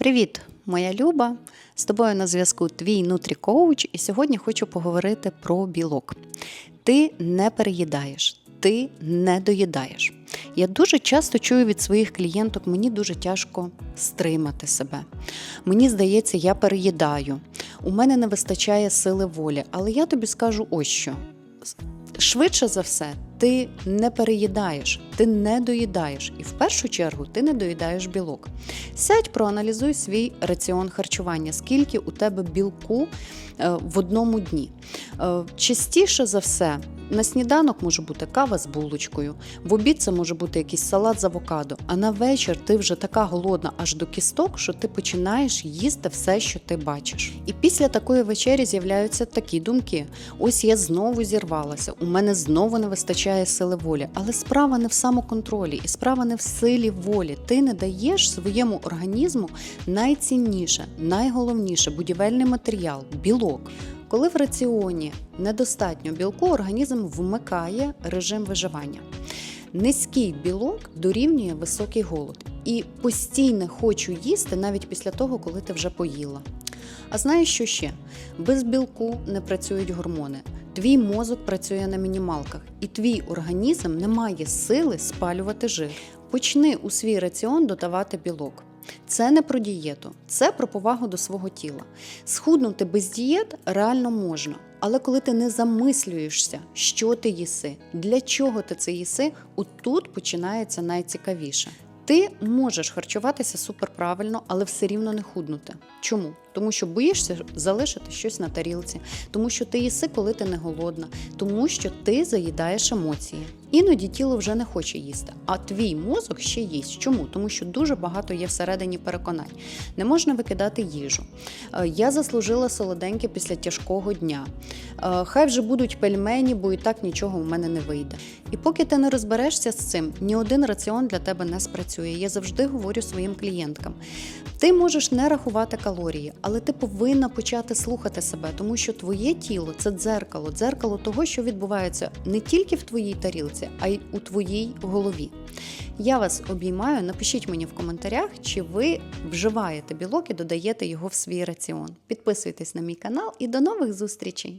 Привіт, моя Люба! З тобою на зв'язку твій нутрі-коуч, і сьогодні хочу поговорити про білок. Ти не переїдаєш, ти не доїдаєш. Я дуже часто чую від своїх клієнток, мені дуже тяжко стримати себе. Мені здається, я переїдаю. У мене не вистачає сили волі, але я тобі скажу ось що. Швидше за все, ти не переїдаєш, ти не доїдаєш, і в першу чергу ти не доїдаєш білок. Сядь, проаналізуй свій раціон харчування, скільки у тебе білку е, в одному дні. Е, Частіше за все, на сніданок може бути кава з булочкою, в обід це може бути якийсь салат з авокадо, а на вечір ти вже така голодна аж до кісток, що ти починаєш їсти все, що ти бачиш. І після такої вечері з'являються такі думки: ось я знову зірвалася, у мене знову не вистачає сили волі. Але справа не в самоконтролі, і справа не в силі волі. Ти не даєш своєму організму найцінніше, найголовніше будівельний матеріал білок. Коли в раціоні недостатньо білку, організм вмикає режим виживання. Низький білок дорівнює високий голод. І постійне хочу їсти навіть після того, коли ти вже поїла. А знаєш, що ще? Без білку не працюють гормони. Твій мозок працює на мінімалках, і твій організм не має сили спалювати жир. Почни у свій раціон додавати білок. Це не про дієту, це про повагу до свого тіла. Схуднути без дієт реально можна. Але коли ти не замислюєшся, що ти їси, для чого ти це їси, отут починається найцікавіше. Ти можеш харчуватися суперправильно, але все рівно не худнути. Чому? Тому що боїшся залишити щось на тарілці, тому що ти їси, коли ти не голодна, тому що ти заїдаєш емоції. Іноді тіло вже не хоче їсти, а твій мозок ще їсть. Чому? Тому що дуже багато є всередині переконань. Не можна викидати їжу. Е, Я заслужила солоденьке після тяжкого дня. Е, Хай вже будуть пельмені, бо і так нічого в мене не вийде. І поки ти не розберешся з цим, ні один раціон для тебе не спрацює. Я завжди говорю своїм клієнткам. Ти можеш не рахувати калорії, але ти повинна почати слухати себе, тому що твоє тіло це дзеркало, дзеркало того, що відбувається не тільки в твоїй тарілці, а й у твоїй голові. Я вас обіймаю. Напишіть мені в коментарях, чи ви вживаєте білок і додаєте його в свій раціон. Підписуйтесь на мій канал і до нових зустрічей!